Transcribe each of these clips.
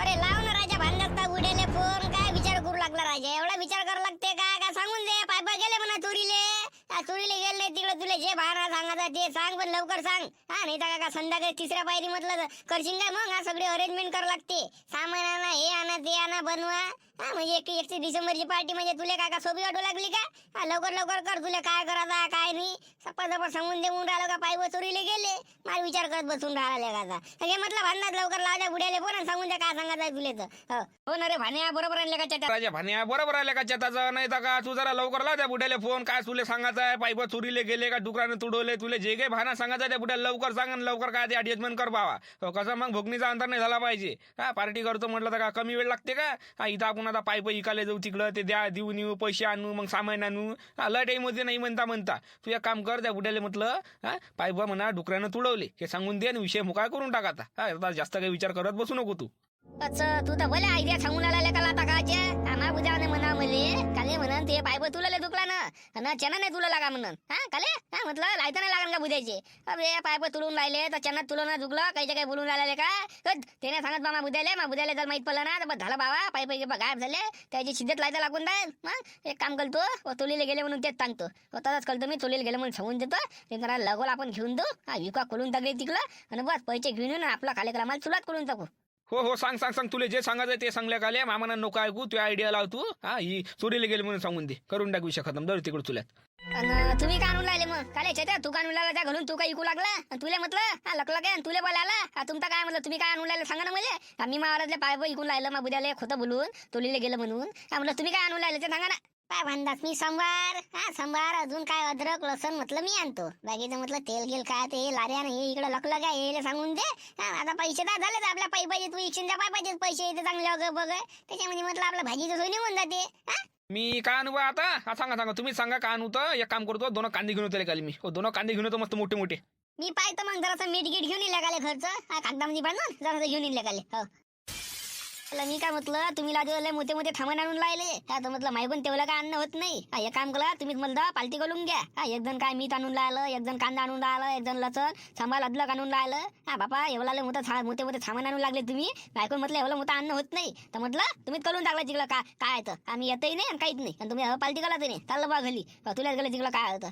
अरे लाव ना राजा भांडत उडेले फोन काय विचार करू लागला राजा? एवढा विचार करू लागते का? हा, चोरीले गेले तिकडे तुला जे भाडा सांगायचं ते सांग पण लवकर सांग. हा नाही तर का संध्याकाळी तिसऱ्या पायरी म्हटलं करशील काय मग? हा सगळी अरेंजमेंट करावं लागते. सामान आणा हे आणा ते आणा बनवा. हा म्हणजे एक एकतीस डिसेंबरची पार्टी म्हणजे तुला काय का सोबी वाटू लागली का? हा लवकर लवकर कर तुला काय करायचं काय नाही. सप्पा सप्पा सांगून देऊन राहिलो का? पाय चोरीले गेले. मला विचार करत बसून राहिला का हे म्हटलं भांडणात लवकर लावल्या बुड्याले पण सांगून द्या काय सांगायचं आहे तुले तर. हो. हो ना रे भाण्या बरोबर आणले का चटा भाण्या भान्या बरोबर आले का चेताचं नाही तर का तू जरा लवकर लाव त्या बुड्याला फोन काय तुले सांगायचं काय पाईप चोरीले गेले का? डुकराने तुडवले तुले जे काही भाना सांगायचं त्या लवकर सांग आणि लवकर काय ते ॲडजस्टमेंट कर बावा हो, कसं मग भोगणीचा अंतर नाही झाला पाहिजे. हा पार्टी करतो म्हटलं तर का कमी वेळ लागते का? हा इथं आपण आता पाईप इकायला जाऊ तिकडं ते द्या देऊन येऊ पैसे आणू मग सामान आणू. हा लय टाईम नाही म्हणता म्हणता. तू एक काम कर त्या बुड्याला म्हटलं हा पाईप म्हणा डुकरानं तुडवले. हे सांगून दे आणि विषय मुकाय करून टाका आता. जास्त काही विचार करत बसू नको तू. अच्छा तू तर भले आयडिया सांगून आला का लाटा काच्या आम्हा बुजाने म्हणा मले. काले म्हणा ते पायप तुला दुखला ना ना चना नाही तुला लागा म्हणून. हा काले? हा म्हटलं लायता नाही लागण का बुद्याचे? अबे पायप तुलून राहिले तर चना तुला ना झुकलं काही काही बोलून राहिले का? त्याने सांगत बा बुद्याले मा बुजायले जर माहीत पडलं ना तर बस झालं बाबा पायप गायब झाले त्याची शिद्दत लायता लागून जाईल. मग एक काम करतो व तुलीला गेले म्हणून तेच सांगतो. हो, तसंच करतो मी तुलीला गेले म्हणून सांगून देतो. ते लगोल आपण घेऊन देऊ हा विका खोलून टाकले तिकडं. आणि बस पैसे घेऊन येऊन आपला कार्यक्रमाला सुरुवात करून टाकू. हो हो सांग सांग सांग. तुला जे सांगायचं ते सांगल्या काले मामाना नको ऐकू तू आयडिया लाव तू. हा ही चोरीला गेली म्हणून सांगून दे. करून टाकू खतम दर तिकडे तुला. अन तुम्ही का आणून राहिले मग? काले चेत्या तू? आणून त्या घरून? तू काय ऐकू लागला? आणि तुले म्हटलं? हा लकलं काय तुले बोलायला? तुमचा काय म्हटलं? तुम्ही काय आणून राहिले? सांगा ना मला. मी महाराजले पाय पाय ऐकून राहिलं मग बुद्याले खोटं बोलून तुलीले गेलं म्हणून. हा म्हटलं तुम्ही काय आणून राहिले ते सांगा ना. काय म्हणतात? मी संभार हा संभार अजून काय अद्रक लसण म्हटलं मी आणतो. बाकीचं म्हटलं तेल गेल काय ते लाऱ्या हे इकडे लकलं काय हे सांगून दे. आता पैसे तर झालेच आपल्या पायी पाहिजे तू इच्छिन द्या पाय पाहिजे पैसे इथे चांगले अगं बघ त्याच्यामध्ये म्हटलं आपलं भाजीचं सोय निघून जाते. हा? मी काय आणू बा आता? हा सांगा सांगा. तुम्ही सांगा काय आणू तर. एक काम करतो दोन कांदे घेऊन येतो काल मी. हो दोन कांदे घेऊन येतो मस्त मोठे मोठे मी पाहतो मग जरासं मीठ गीट घेऊन येईल काले खर्च. हा कागदामध्ये बांधून जरासं घेऊन येईल हो. त्याला मी काय म्हटलं तुम्ही लाजवले मोठे मोठे थांबण आणून लायले आता म्हटलं म्हटलं पण तेवढं काय अन्न होत नाही. हा एक काम करा तुम्हीच म्हणता पालटी करून घ्या. हा एक जण काय मीठ आणून राहिलं एक जण कांदा आणून राहिलं एक जण लसण सांबार अदलक आणून राहिलं. हा बापा एवढा मोठं मोठे मोठे सामान आणून लागले तुम्ही. बायकोन म्हटलं एवढं मोठं अन्न होत नाही. तर म्हटलं तुम्हीच करून टाकलं तिकडं काय काय येतं तर. आम्ही येतही नाही आणि काहीच नाही. आणि तुम्ही पालटी करा नाही चाललं बा घरी. तुला तुलाच गेलं तिकडं काय होतं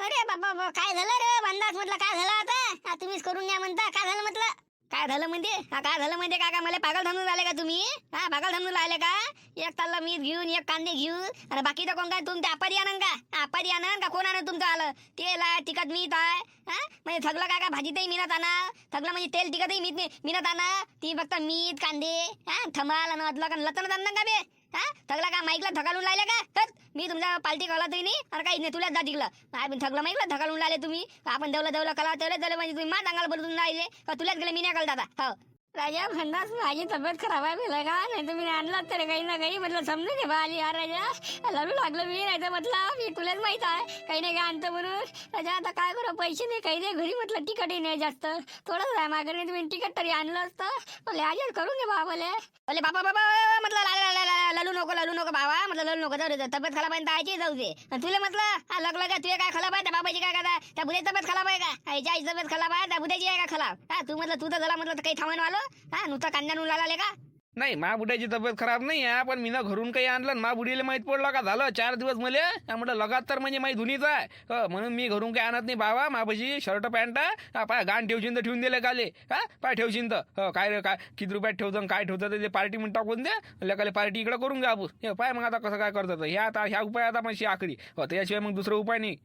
अरे बाबा काय झालं रे? अंदाज म्हटलं काय झालं आता? तुम्हीच करून घ्या म्हणता. काय झालं म्हटलं? काय झालं म्हणजे? हा काय झालं म्हणजे काय का मला पागल थांबून राहिले का तुम्ही? हा पागल थांबून राहिले का? एक ताल्ला मीठ घेऊन एक कांदे घेऊन. आणि बाकीचं कोण काय? तुमच्या आपारी आणन का? आपारी आणन का? कोण आणन तुमचं आलं? तेल आहे तिखट मीठ आहे हा? म्हणजे थगलं काय का भाजीतही मिनत आणा. थगलं म्हणजे तेल तिखटही मीठ मिनत आणा. ती फक्त मीठ कांदे हा? थमाल आणि अदलक आणि लतन का बे? हा? थकला का? माईकला थकालून राहिले का? तर मी तुमच्या पालटी कला तरी नाही अरे काही नाही तुलाच जा तिकलं आपण थकलं माईकला थकालून राहिले तुम्ही. आपण देवलं देवलं कला तेवढं दिलं म्हणजे तुम्ही मा चांगला बोलून राहिले. का तुलाच गेले मी नाही कळत आता. हो. राजा म्हणतास माझी तब्येत खराब आहे मेला का? नाही तर मी आणलं तर काही ना काही म्हटलं समजून घे बा आली. हा राजा लढू लागलो मी नाही तर म्हटलं मी तुलाच माहीत आहे. काही नाही काय आणतं म्हणून. राजा आता काय करू? पैसे नाही काही नाही घरी म्हटलं तिकटही नाही जास्त. थोडंच आहे माझ्या नाही तुम्ही तिकट तरी आणलं असतं. बोले आज करून घे बा बोले बोले बाबा बाबा म्हटलं ला- ललू नको ललू नको बाबा म्हटलं ललू नको जाऊ दे तब्येत खराब आहे आयची जाऊ दे. तुला म्हटलं हा लगलं का तुझे काय खराब आहे? त्या बाबाची काय करा त्या बुद्याची तब्येत खराब आहे का? आईच्या आईची तब्येत खराब आहे? त्या बुद्याची आहे का खराब हा तू म्हटलं तू तर झाला म्हटलं तर काही थांबून आलो हा नुसतं कांद्यानं लागले का? नाही मा बुड्याची तब्येत खराब नाही आहे पण मी ना घरून काही आणलं आणि मा बुडीला माहीत पडलं का झालं? चार दिवस मले म्हटलं लगातार म्हणजे माही धुनीच आहे. हो, म्हणून मी घरून काही आणत नाही बाबा मापाशी शर्ट पॅन्ट हा पाय गाण ठेवशील तर ठेवून दिले काले हा पाय ठेवशील तर. हो काय रे काय किती रुपयात ठेवतं आणि काय ठेवतं ते पार्टी म्हणून टाकून द्या लेकाले पार्टी इकडे करून घ्या आपण हे पाय मग आता कसं काय करतात ह्या आता ह्या उपाय आता माझी आखरी हो त्याशिवाय मग दुसरा उपाय नाही.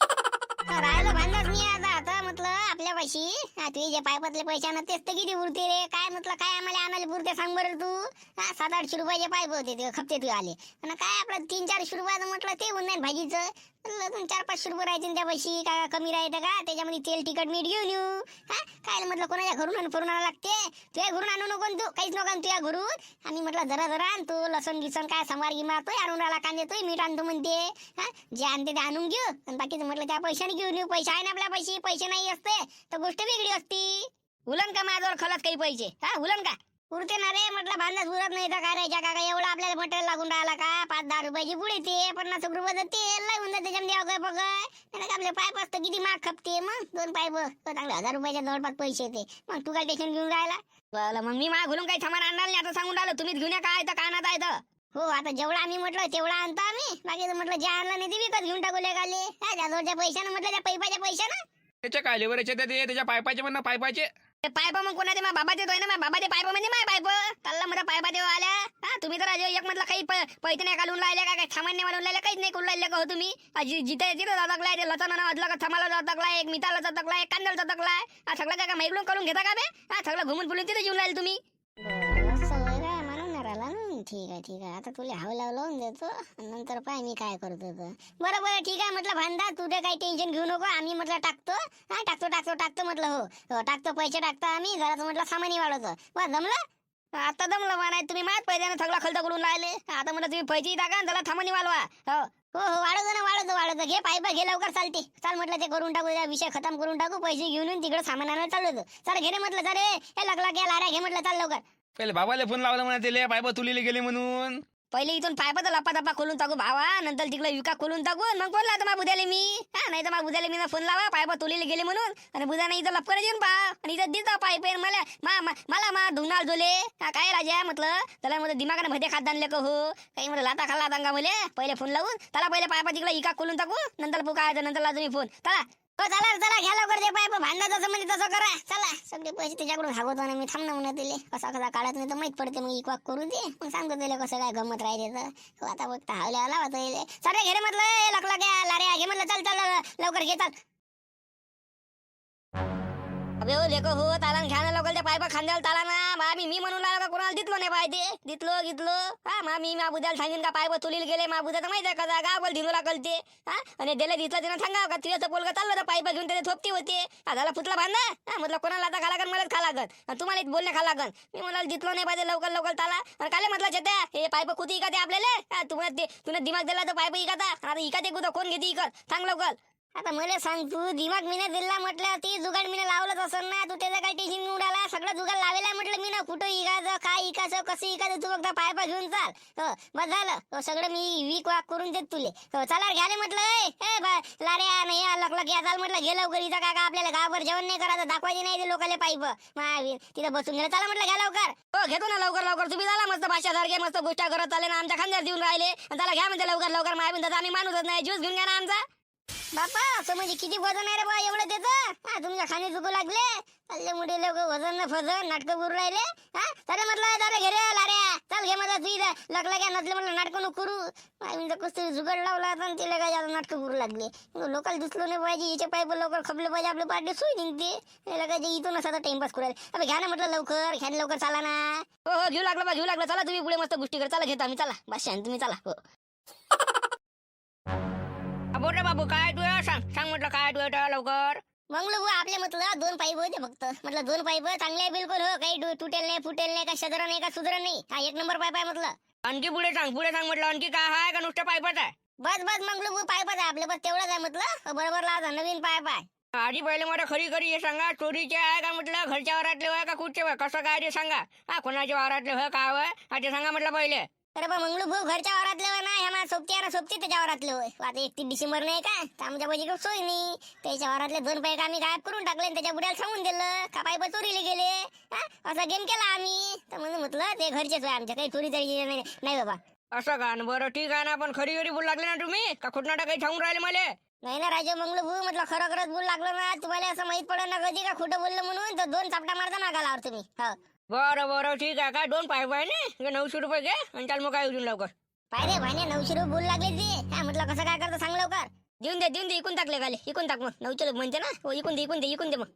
राहिलं आता म्हटलं आपल्या पैशी? तुझे जे पायपातले पैसे ना तेच तर किती उरते रे? काय म्हटलं काय आम्हाला आणायला पुरते सांग बरं तू? हा सात आठशे रुपयाचे पाईप होते ते खपते तू आले. आणि काय आपलं तीन चारशे रुपयाचं म्हटलं ते होऊन जाईल भाजीचं. म्हणलं चार पाचशे रुपये राहायचे त्या पैसे का कमी राहते का? त्याच्यामध्ये तेल तिखट मीठ घेऊन येऊ. हा? काय म्हटलं कोणाच्या घरून आणून फिरून आणावं लागते? तुझ्या घरून आणू नको तू. काहीच नको तुझ्या घरून. आणि म्हटलं जरा जरा आणतो. लसूण गिसण काय समार गिमार तोय आणून राहिला कांदे तोय मीठ आणतो म्हणते. हा? जे आणते ते आणून घेऊ. आणि बाकीचं म्हटलं त्या पैशाने घेऊन येऊ. पैसे आहे ना आपल्या पैसे पैसे नाही असते तर गोष्ट वेगळी असती. उलन का माझ्यावर खलत काही पैसे? हा उलन का? उरते ना रे म्हटलं भांडच उरत नाही तर काय रे काका एवढं आपल्याला मटेरियल लागून राहिला का? पाच दहा रुपयाची पुढे ते पन्नास रुपयाचं तेल होऊन जाते त्याच्यामध्ये अगं बघ नाही आपले पाईप असतं किती महाग खपते मग? दोन पाईप चांगले हजार रुपयाच्या जवळपास पैसे येते. मग तू काय टेन्शन घेऊन राहिला? बरं मग मी माझ्या घरून काही सामान आणणार नाही आता सांगून राहिलो तुम्हीच घेऊन या काय तर कानात आहे तर. हो आता जेवढं आम्ही म्हटलं तेवढं आणतो आम्ही. बाकी म्हटलं जे आणलं नाही ते विकत घेऊन टाकू लेगाले त्या जवळच्या पैशानं म्हटलं त्या पैपाच्या पैशानं? त्याच्या काय लेवर याचे ते त्याच्या पायपाचे म्हणणं पायपाचे. पायप मग कोणाचे मा बाबाचे तो आहे ना बाबाचे पायप म्हणजे माय पायप कल्ला मध्ये पायपा देऊ आल्या. हा तुम्ही तर अजय एक म्हटलं काही पैसे नाही घालून राहिले का काही सामान्य म्हणून राहिले काहीच नाही करून राहिले का हो तुम्ही? जिथे जिथे जातकलाय ते लताना वाजला का थमाला जातकलाय एक मिताला जातकलाय एक कांद्याला जातकलाय हा सगळं काय माहिती करून घेता का बे? हा सगळं घुमून फुलून तिथे येऊन राहिले तुम्ही. ठीक आहे ठीक आहे. आता तुला हाव लावून देतो. नंतर पाय मी काय करतो तर. बरं बरं ठीक आहे. म्हटलं भांडा तुझे काही टेन्शन घेऊ नको. आम्ही म्हटलं टाकतो. हा टाकतो टाकतो टाकतो म्हटलं हो. हो टाकतो पैसे टाकतो आम्ही. घराचं म्हटलं सामानही वाढवतो. वा जमलं? आता जमलं म्हणाय तुम्ही माझ्याच पैशाने सगळा खर्च करून राहिले. आता म्हटलं तुम्ही पैसे टाका आणि त्याला थांबणी वाढवा. हो हो हो वाढवतो ना वाढवतो वाढवतो. घे पाईप घे लवकर चालते. चाल म्हटलं ते करून टाकू त्या विषय खतम करून टाकू. पैसे घेऊन तिकडे सामान आणायला चाललो होतो. चल घे म्हटलं चल हे लगला घ्या लाऱ्या घे म्हटलं चाल लवकर. पहिले बाबाला फोन लावला म्हणा त्याला पायपा तुलीले गेले म्हणून. पहिले इथून पायपाचा लपा दप्पा खोलून टाकू भावा नंतर तिकडे विका खोलून टाकू मग फोन लावतो मा बुद्याले मी. हा नाही तर मा बुद्याले मी फोन लावा पायपा तुलीले गेले म्हणून. आणि बुधाने इथं लपकर येऊन पा आणि इथं देतो पाईप मला मा- मा- मला मा धुणार झोले. हा काय राजा म्हटलं? त्याला मध्ये दिमागाने मध्ये खात आणले का हो? काही म्हटलं लाता खाल्ला दांगा मले. पहिले फोन लावून त्याला पहिले पायपा तिकडे इका खोलून टाकू नंतर पुका नंतर लावतो मी फोन. चला. हो चला चला घ्या लवकर ते पाय भांडा जसं म्हणजे तसं करा. चला सगळे पैसे त्याच्याकडून हागवतो ना मी थांबणं म्हणत दिले कसा कसा काढत नाही तर माहीत पडते मग इकवाक करू दे. मग सांगतो दिले कसं काय गमत राहते तर. हो, आता बघता हावल्या आला होता येले घे रे म्हटलं. ए, लकला घ्या लारे घे म्हटलं. चल चल लवकर घे चल. अबे ओ लेको हो तालान घ्या ना पायपा खांद्याला ताला ना मा मी मी म्हणून लागला का कोणाला दितलो नाही पाहिजे दितलो गितलो हा मा मी मा बुद्याला सांगेन का पायपा तुलील गेले मा बुद्या माहिती आहे का गावल बोल लागल ते? हा आणि दिले दिसलं तिनं सांगा का? तुझ्या पोलगा चाललं तर पायपा घेऊन त्याने थोपती होते. हा झाला फुटला बांधा हा म्हटलं कोणाला आता खा लागन मलाच खा लागन आणि तुम्हाला इथं बोलणे खा लागन मी म्हणाला दितलो नाही पाहिजे लवकर लवकर ताला. आणि काले म्हटलं चेत्या हे पायप कुठे इका ते आपल्याला? तुम्हाला ते तुला दिमाग दिला तर पायप इकाता आता इका ते कुठं कोण घेते इकत सांग लवकर. आता मला सांग तू दिमाग मीने दिला म्हटलं ती जुगाड मीने लावलंच असं ना? तू त्याचं काय टेन्शन उडाला सगळं जुगाड लावेला म्हटलं मी ना कुठं इकायचं काय इकायचं कसं इकायचं तू फक्त पाय पायपा घेऊन चाल. हो बस झालं. हो, सगळं मी वीक वाक करून देत तुले. हो चला घ्याले म्हटलं. ए, नाही लकलक या चाल म्हटलं. गेलं लवकर इथं काका आपल्याला गावभर जेवण नाही करायचं. दाखवायचे नाही ते लोकांना पाईप महावीर तिथं बसून गेलं चला म्हटलं घ्या लवकर. हो घेतो ना लवकर लवकर. तुम्ही झाला मस्त भाषा सारखे मस्त गोष्ट करत चालले ना आमच्या खांद्यावर देऊन राहिले. चला त्याला घ्या म्हणजे लवकर लवकर. महावीर दादा आम्ही माणूसच नाही. ज्यूस घेऊन घ्या ना आमचा. बापा असं म्हणजे किती वजन आहे रे बा एवढं त्याचं? हा तुमच्या खाणे चुकू लागले. चालले मोठे लोक वजन न फजन नाटकं करू राहिले. हा चले म्हटलं जरा घे रे लाऱ्या चल घे मला तुझी लकला घ्या नसले म्हटलं नाटकं नको करू. म्हणजे कसं जुगाड लावला होता आणि तिला काय आता नाटकं करू लागले. लोकल दिसलो नाही पाहिजे हिचे पाईप लवकर खपले पाहिजे आपले पार्टी सोय निघते. याला जे इथून असा टाइमपास करू राहिले. अबे घ्या ना म्हटलं लवकर घ्या लवकर चाला ना. हो हो घेऊ लागलं बा घेऊ लागलं. चला तुम्ही पुढे मस्त गोष्टी कर. चला घेतो आम्ही. चला बस शांत तुम्ही चला. हो. बोल रे बाबू काय तू सांग सांग म्हटलं काय तू लवकर. मग लोक आपले म्हटलं दोन पाईप होते फक्त. म्हटलं दोन पाईप चांगले आहे बिलकुल हो काही तुटेल नाही फुटेल नाही का सदर नाही का सुधर नाही. हा एक नंबर पाईप आहे म्हटलं आणखी पुढे सांग पुढे सांग म्हटलं आणखी काय आहे का नुसतं पायपच आहे? बस बस मग लोक पाईपच आहे आपले बस तेवढंच आहे म्हटलं. बरोबर लावा नवीन पाईप आहे आधी पहिले मला खरी खरी हे सांगा चोरीचे आहे का म्हटलं घरच्या वारातले होय का कुठचे होय कसं काय ते सांगा. हा कोणाच्या वारातले होय काय होय हा ते सांगा म्हटलं पहिले. अरे बा मंगलू भाऊ घरच्या वरातले होय ना ह्या माझ्या सोबती आहे ना सोबती त्याच्या वरातले होय. आता एकतीस डिसेंबर नाही का? तर आमच्या पैसे सोय नाही. त्याच्या वरातले दोन पैक आम्ही गायब करून टाकले आणि त्याच्या बुड्याला सांगून दिलं का पाईप चोरीले गेले? हा? असा गेम केला आम्ही. तर म्हणून म्हटलं ते घरचेच होय आमच्या काही चोरी तरी नाही नाही बाबा. असं का? न बरं ठीक आहे ना पण खरी खरी बोल लागले ना तुम्ही? का खोटनाटा काही सांगून राहिले मला? नाही ना राजा मंगलू भाऊ म्हटलं खरं खरंच बोल लागलं ना. तुम्हाला असं माहीत पडलं ना कधी का खोटं बोललं म्हणून? तर दोन चापटा मारता मागालावर तुम्ही. हो. बरं बरं ठीक आहे काय दोन पाईप आहे ना हे नऊशे रुपये घे आणि चाल मग काय उजून लवकर पाहिजे भाईने नऊशे रुपये बोल लागले ते हा म्हटलं कसं काय करतं सांग लवकर देऊन दे देऊन दे इकून टाकले खाली इकून टाक मग नऊशे म्हणते ना हो इकून दे इकून दे इकून दे मग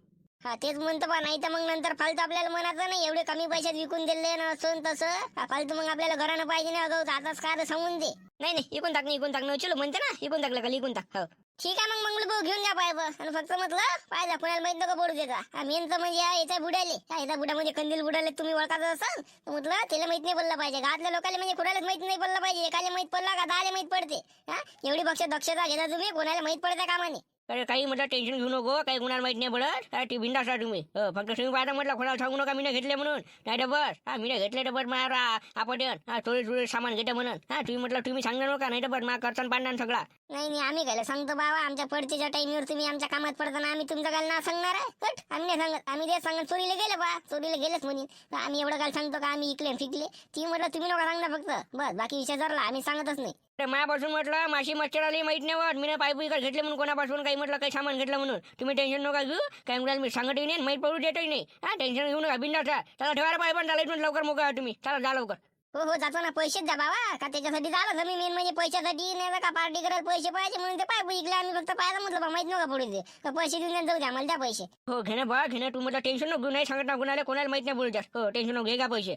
हा तेच म्हणतो बा नाही तर मग नंतर फालतू आपल्याला म्हणायचं नाही एवढे कमी पैशात विकून दिले ना असं तसं हा, फालतू मग आपल्याला घरानं पाहिजे ना आताच काय सांगून दे नाही नाही इकून टाक नाही इकून टाक नऊशे म्हणते ना इकून टाकलं खाली इकून टाक हो ठीक आहे मग मंगल भाऊ घेऊन जा पाहिजे आणि फक्त म्हटलं पाहिजे कुणाला माहीत नको पडू देता. हा मेनचं म्हणजे याचा बुडाले याचा याचा बुडामध्ये कंदील बुडाले तुम्ही ओळखात असाल. तर म्हटलं त्याला माहीत नाही पडलं पाहिजे. घातल्या लोकांना म्हणजे कुणालाच माहीत नाही पडलं पाहिजे. एकाला माहीत पडला का? दहाला माहीत पडते. हा एवढी बक्ष दक्षता घेता तुम्ही कोणाला माहीत पडता कामाने. अरे काही म्हटलं टेन्शन घेऊ नको काही कुणाला माहीत नाही पडत काय ती बिंदा तुम्ही. फक्त तुम्ही पाहता म्हटलं कोणाला सांगू नका मी घेतले म्हणून. नाही तर बस. हा मी घेतले तर बस मारा आपण हा थोडे थोडे सामान घेते म्हणून. हा तुम्ही म्हटलं तुम्ही सांगणार नका नाही तर बस मा करताना पाडणार सगळा. नाही नाही आम्ही घाला सांगतो बाबा. आमच्या पडतीच्या टाइमवर तुम्ही आमच्या कामात पडताना आम्ही तुमचं काल ना सांगणार आहे. कट. आम्ही नाही सांगत. आम्ही ते सांगत चोरीला गेले बा. चोरीला गेलेच म्हणून. तर आम्ही एवढं काल सांगतो का आम्ही इकले फिकले. ती म्हटलं तुम्ही नका सांगणार फक्त. बस बाकी विषय जरला आम्ही सांगतच नाही. अरे मायापासून म्हटलं माशी मच्छर आली माहीत नाही वाट मी पाईप विकत घेतले म्हणून कोणापासून काही म्हटलं काही सामान घेतलं म्हणून. तुम्ही टेन्शन नका घेऊ. काय म्हणाल मी सांगतही नाही माहीत पडू देतही नाही. हा टेन्शन घेऊ नका राहा चला ठेवायला पाहिजे पण चालायचं लवकर मोकळा तुम्ही. चला जा लवकर. हो हो जातो ना पैसेच द्या बाबा. का त्याच्यासाठी झालं तुम्ही मेन म्हणजे पैशासाठी? नाही तर का पार्टी करायला पैसे पाहिजे म्हणून ते पाय इकले आम्ही फक्त पाहायला म्हटलं बा माहीत नका पडू दे पैसे देऊन द्या, जाऊ द्या आम्हाला द्या पैसे. हो घेणं बा घेणं तू म्हटलं टेन्शन नको नाही सांगत ना कुणाला कोणाला माहीत नाही बोलतात हो टेन्शन नको घे का पैसे.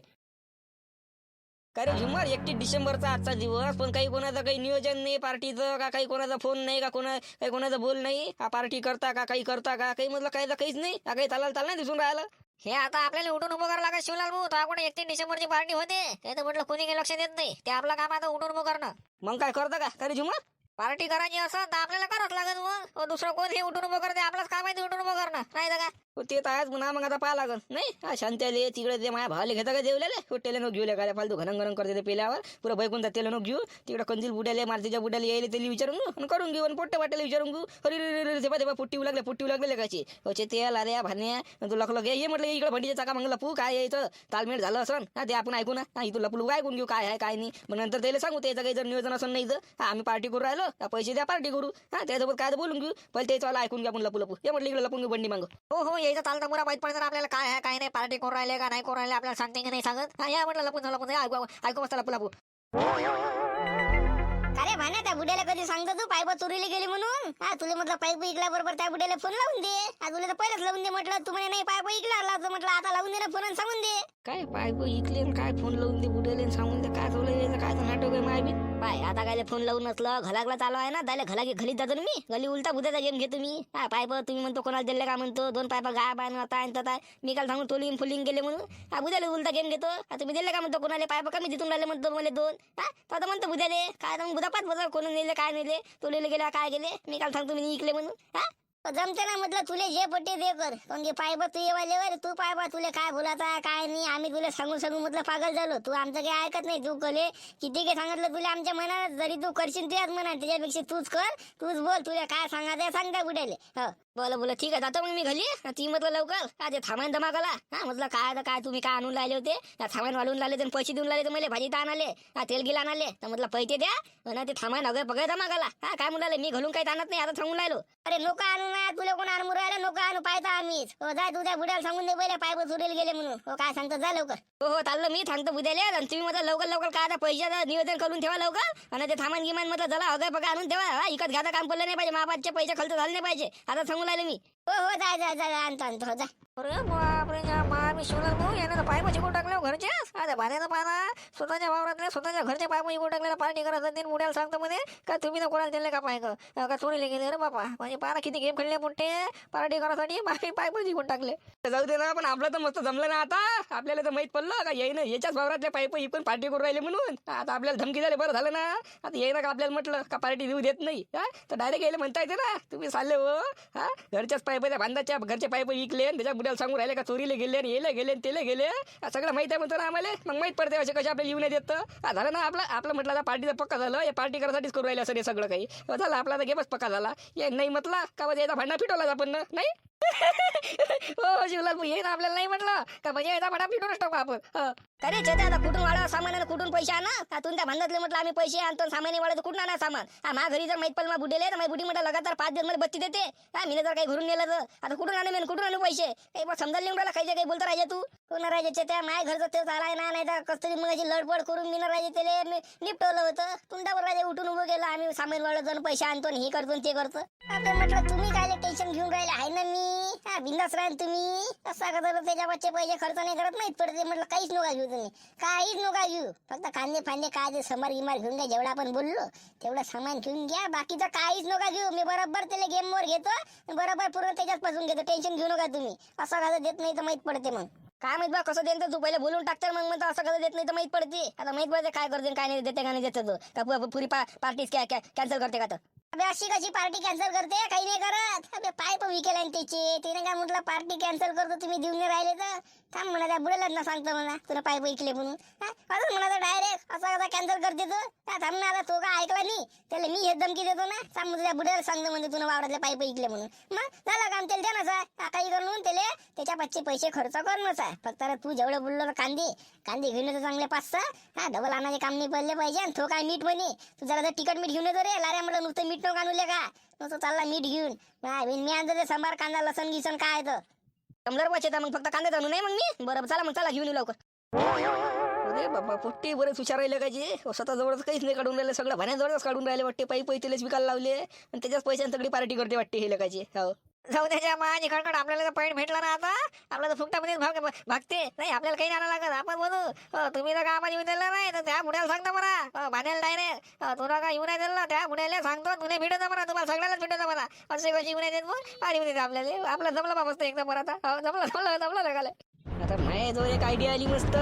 काय रे झुमर एकतीस डिसेंबरचा आजचा दिवस पण काही कोणाचं काही नियोजन नाही पार्टीचं का काही कोणाचा फोन नाही का कोणा काही कोणाचं बोल नाही का पार्टी करता का काही करता का काही म्हटलं काही काहीच नाही का काही चालायला चाल नाही दिसून राहिलं. हे आता आपल्याला उठून उभं करावं लागत शिवलाल भाऊ. तर आपण एकतीस डिसेंबरची पार्टी होते. ते तर म्हटलं कोणी काही लक्ष देत नाही. ते आपलं काम आता उठून उभं करणं. मग काय करतं का? काय रे झुमर पार्टी करायची असं तर आपल्याला करावंच लागत मग. दुसरं कोण हे उठून उभं करते? आपलंच काम आहे ते उठून उभं करणं. नाही तर हो, हो, ते तर आहेच म्हणा मग आता पाहा लागल. नाही हा, शांत्याले तिकडे ते माझ्या भावाले घेता का जेवलेले हो टेले नको घेऊले काय फालतू घनंग घनंग करते ते पेल्यावर. पुरं बैकून तेल नको घेऊ तिकडे कंदील बुड्याले मारतीच्या बुड्याला यायले त्याला विचारून घेऊ आणि करून घेऊ आणि पोट्टे वाटेला विचारून घेऊ. अरे हो, रे ते पुट्टी लागले पुट्टी लागले कशी कसे तेल अरे भान्या तू लख लख ये म्हटलं इकडे भंडीच्या चाका मग लपू काय यायचं तालमेळ झालं असं. हा ते आपण ऐकू ना. हा लपलू ऐकून घेऊ काय आहे काय नाही. मग नंतर त्याला सांगू त्याचं काही जर नियोजन असं नाही तर हा, आम्ही पार्टी करू राहिलो. पैसे द्या पार्टी करू. हा त्यासोबत काय बोलून घेऊ. पहिले त्याचं ऐकून घ्या आपण लपू लपू. हे म्हटलं इकडे लपून घेऊ बंडी मागं. हो हो यायचं चालतं. पुरा माहीत पडतं आपल्याला काय आहे काय नाही पार्टी करून राहिले का नाही करून राहिले आपल्याला सांगते की नाही सांगत. हा या म्हटलं लपून लपून ऐकू ऐकू मस्त लपू लपू. अरे भाण्या त्या बुड्याला कधी सांगतो तू? पाईप चोरीला गेली म्हणून? हा तुला म्हटलं पाईप इकल्या बरोबर त्या बुड्याला फोन लावून दे. हा तुला तर पहिलेच लावून दे म्हटलं. तू म्हणे नाही पाईप इकला म्हटलं आता लावून दे ना फोन सांगून दे. काय पायप इकले काय फोन लावून दे आणि पाय फोन लावून नसलं घलागला चालू आहे ना त्याला घला घलीत जातो ना मी. गली उलटा बुद्याचा गेम घेतो मी. हा पाईप तुम्ही म्हणतो कोणाला दिले का म्हणतो दोन पायपा गायब आहे आता आणि तता मी काल सांगून टोलिंग फुलिंग गेले म्हणून. हा बुद्याला उलटा गेम घेतो. आता तुम्ही दिले का म्हणतो कोणाला? पायपा कमी जिथून राहिले म्हणतो मला दोन. हा तो आता म्हणतो बुद्याले काय तर मग बुधा पाच बजा कोण नेले काय नेले टोलीला गेला काय गेले? मी काल सांगतो मी इकले म्हणून. हा जमते ना म्हटलं तुले जे पट्टे दे कर. पण की पायबा तू येवाले तू पायबा तुले काय बोलायचा काय नाही. आम्ही तुला सांगून सांगून म्हटलं पागल झालो. तू आमचं काही ऐकत नाही तू कले. किती काही सांगितलं तुला आमच्या मनात जरी तू करशील तुझ्याच मनात त्याच्यापेक्षा तूच कर तूच बोल तुला काय सांगायचं सांग त्या बुड्याले हो. बोला बोला. ठीक आहे जातो मग मी घरी. ती म्हटलं लवकर. का ते थांबायन जमा हा म्हटलं काय आता काय तुम्ही काय आणून राहिले होते? थांबायन वाढून राहिले तर पैसे देऊन राहिले तर मला भाजी ताण आले तेल गिला आणले. तर म्हटलं पैसे द्या. ते थांबायन अगं बघाय जमा हा काय म्हणाले? मी घालून काही आणत नाही आता थांबून राहिलो. अरे लोक आणून ना तुला कोण आणून राहिला नको आणू पाहता आम्हीच. हो जाय तू त्या बुड्याला सांगून दे पहिले पायप चुरेल गेले म्हणून. हो काय सांगतो जा लवकर. हो हो चाललं मी सांगतो बुद्याले. आणि तुम्ही म्हटलं लवकर लवकर काय आता पैशाचं निवेदन करून ठेवा लवकर. आणि ते थांबान गिमान म्हटलं चला अगं बघा आणून ठेवा. हा इकत घाता काम पडलं नाही पाहिजे महापाचे पैसे खर्च झाले नाही पाहिजे. आता सांगून राहिले मी. हो हो जाय जाय जाय आणतो आणतो हो, जा. अरे बापरे मा मी शिवलाल भाऊ यानं तर पाईप चिकून टाकले हो घरचे. आता भाण्याचं पाना स्वतःच्या वावरातले स्वतःच्या घरच्या पाईप इकून टाकलेला पार्टी करत होते मुड्याला सांगतो म्हणे का तुम्ही तर कोणाला दिले का पाय का चोरीला गेले रे बापा? म्हणजे पारा किती गेम खेळले मोठे पार्टी करासाठी बाकी पाईप जिंकून टाकले. जाऊ दे ना पण आपलं तर मस्त जमलं ना आता. आपल्याला तर माहीत पडलं का येईन याच्याच वावरातल्या पाईप इकून पार्टी करून राहिले म्हणून. आता आपल्याला धमकी झाली बरं झालं ना. आता येईन का आपल्याला म्हटलं का पार्टी देऊ देत नाही? हा? तर डायरेक्ट यायला म्हणता येते ना. तुम्ही चालले हो हा? घरच्याच पाईप त्या बांधाच्या घरचे पाईप विकले त्याच्या मुड्याला सांगून राहिले का चोरीला गेले आणि येले गेले आणि तेले गेले. सगळं माहिती आहे म्हणतो ना आम्हाला. मग माहीत पडते असे कसे आपल्याला येऊन येत हा, झालं ना आपलं आपलं म्हटलं आता पार्टीचं पक्का झालं. या पार्टी करासाठीच करू राहिलं असं हे सगळं काही. हो, झालं आपला आता गेमच पक्का झाला. ये नाही म्हटला का म्हणजे याचा भांडा फिटवला आपण नाही? हो शिवलाल भाऊ, ये ना आपल्याला नाही म्हटलं. का म्हणजे याचा भांडा फिटवूनच टाकू आपण. अरे चेते आता कुठून वाढवा सामान आणि कुठून पैसे आणा? हा, तुम्ही त्या म्हटलं आम्ही पैसे आणतो सामान वाढत कुठून आणा सामान? हा मा घरी जर माहीत पडलं मा बुडेले तर माझी बुडी म्हटलं लगातार पाच दिवस मला बत्ती देते. हा मी जर काही घरून नेलं तर. आता कुठून आणू मी? कुठून आणू पैसे? काही बा समजायला नाही राहिला काही काही बोलतो राहिजे तू? हो, कोण राजाचे त्या माय घरचं ते चालाय ना नाही तर कसं तरी मग लडबड करून मी ना राजा त्याला मी निपटवलं होतं. तुमच्यावर राजा उठून उभं गेलं आम्ही सामान वाढत आणि पैसे आणतो आणि हे करतो आणि ते करतो. आपण म्हटलं तुम्ही काय टेन्शन घेऊन राहिले? आहे ना मी? बिंदास राहील तुम्ही. कसा का त्याच्या बच्चे पैसे खर्च नाही करत माहीत पडते. म्हटलं काहीच नका घेऊ. तुम्ही काहीच नका घेऊ. फक्त कांदे फांदे काय ते समार गिमार घेऊन घ्या जेवढा आपण बोललो तेवढं सामान घेऊन घ्या. बाकीचं काहीच नका घेऊ. मी बरोबर त्याला गेमवर घेतो बरोबर पूर्ण त्याच्यात पासून घेतो. टेन्शन घेऊ नका तुम्ही. असं कसं देत नाही तर माहीत पडते मग. काय माहीत बा कसं देईन तू पहिले बोलून टाकतर मग. म्हणतो असं कसं देत नाही तर माहीत पडते. आता माहीत पडते काय करते काय नाही देते का नाही देते तो. का पुरी पार्टीज कॅन्सल करते का तर अबे अशी कशी पार्टी कॅन्सल करते? काही नाही करत. अबे पाय पण विकेल ना त्याचे. तिने काय म्हटलं पार्टी कॅन्सल करतो तुम्ही देऊन राहिले तर. थांब म्हणा त्या बुडेला ना सांगतो म्हणा तुला पाय ऐकले म्हणून. अजून म्हणा डायरेक्ट असं आता कॅन्सल करते तू काय थांब ना आता तो काय ऐकला नाही. त्याला मी हे धमकी देतो ना. सांग तुझ्या बुड्याला सांगतो म्हणजे तुला वावरातले पाईप ऐकले म्हणून. मग झालं काम त्याला द्या ना काही करून त्याला. त्याच्या पाचशे पैसे खर्च करणंच आहे फक्त तू जेवढं बोललो ना कांदे कांदे घेऊन येतो चांगले पाच सहा. हा डबल आणायचे काम नाही पडले पाहिजे आणि तो काय मीठ म्हणे. तू जरा तिकट मीठ घेऊन येतो रे. लाऱ्या म्हटलं नुसतं मीठ नको आणूले का? नुसतं चालला मीठ घेऊन. मी आणतो ते सांबार कांदा लसण गिसण काय तर. कमलर बचत मग फक्त कांदे जाणू नाही मग मी? बरं चला मग चला घेऊन येऊ लवकर. अरे बाबा पोट्टी बरेच हुशार राहिले का जे? हो, स्वतः जवळच काहीच नाही काढून राहिले सगळं भाण्याजवळच काढून राहिले वाटते. पायी पैतेलेच विकायला लावले. आणि त्याच्याच पैशाने सगळी पार्टी करते वाटते हे लगायचे हो. जाऊ द्याच्या माझी खडखड आपल्याला पॉईंट भेटला ना आता. आपल्याला फुकटामध्ये भाग भागते. नाही आपल्याला काही नाही लागत. आपण म्हणू तुम्ही तुम्ही का आपण येऊन दिलं नाही तर त्या बुड्याला सांगतो मला. भाण्याला डायरेक्ट तुला का येऊ नाही दिलं त्या बुड्याला सांगतो तुला भेटत म्हणा तुम्हाला सगळ्यालाच भेटत म्हणा असे कशी येऊन देत मग आणि येऊन आपल्याला. आपलं जमलं बाबा एकदा बरं आता हो, जमलं जमलं जमलं लगाले आता माझ्याजवळ एक आयडिया आली मस्त.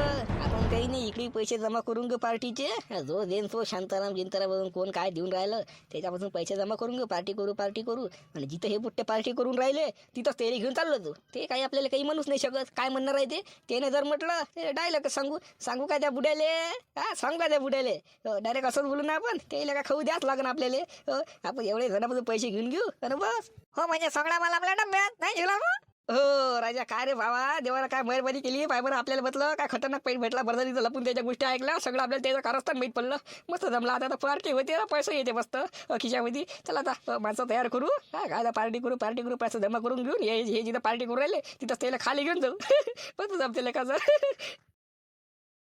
काही नाही इकडे पैसे जमा करून घे पार्टीचे. जो देन तो शांताराम जिंताराम बघून कोण काय देऊन राहिलं त्याच्यापासून पैसे जमा करून घे पार्टी करू पार्टी करू. आणि जिथं हे बुट्टे पार्टी करून राहिले तिथंच तेरी घेऊन चाललो तू ते काही आपल्याला काही म्हणूच नाही शकत. काय म्हणणार आहे ते? त्याने जर म्हटलं ते डायलॉग सांगू सांगू का त्या बुड्याले? हा सांगू का त्या बुड्याले? डायरेक्ट असंच बोलू ना आपण. त्याला का खाऊ द्याच लागन आपल्याला? हो, आपण एवढे जणापासून पैसे घेऊन घेऊ आणि बस. हो म्हणजे सगळा मला आपल्या डब्यात नाही झुला हो राजा काय रे भावा? देवाला काय मेहरबानी केली? पाय बरं आपल्याला म्हटलं काय खतरनाक पेट भेटला? बरं लपून त्याच्या गोष्टी ऐकल्या सगळं आपल्याला त्याचं कारस्थान माहीत पडलं. मस्त जमलं. आता तर पार्टी होते ना पैसे येते मस्त. खिशामध्ये. चला आता माणसं तयार करू. हा काय पार्टी करू पार्टी करू पैसे जमा करून घेऊन हे हे जिथं पार्टी करू राहिले तिथं त्याला खाली घेऊन जाऊ. मस्त जमते कसं